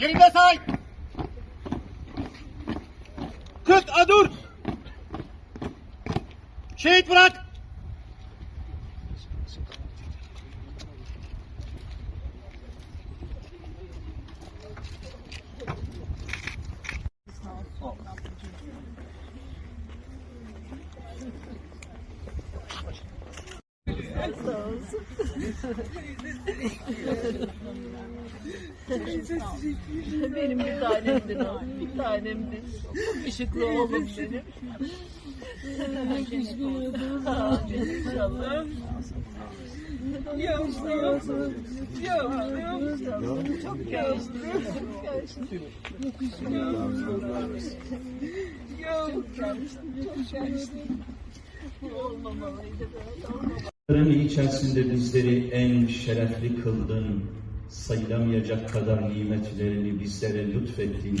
Yerinde say. 40 adur. Şehit bırak. Benim bir tanemdir o. Bir tanemdir. Çok ışıklı oğlum benim. İnşallah. Yavrum. Yavrum. Çok. Çok gençti. Yavrum. Çok. Bu olmamalıydı. Böyle olmamalıydı. Kırım içerisinde bizleri en şerefli kıldın. Sayılamayacak kadar nimetlerini bizlere lütfettin.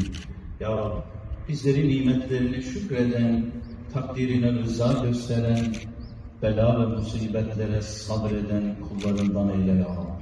Ya bizleri nimetlerine şükreden, takdirine rıza gösteren, bela ve musibetlere sabreden kullarından eyle ya Rabbi.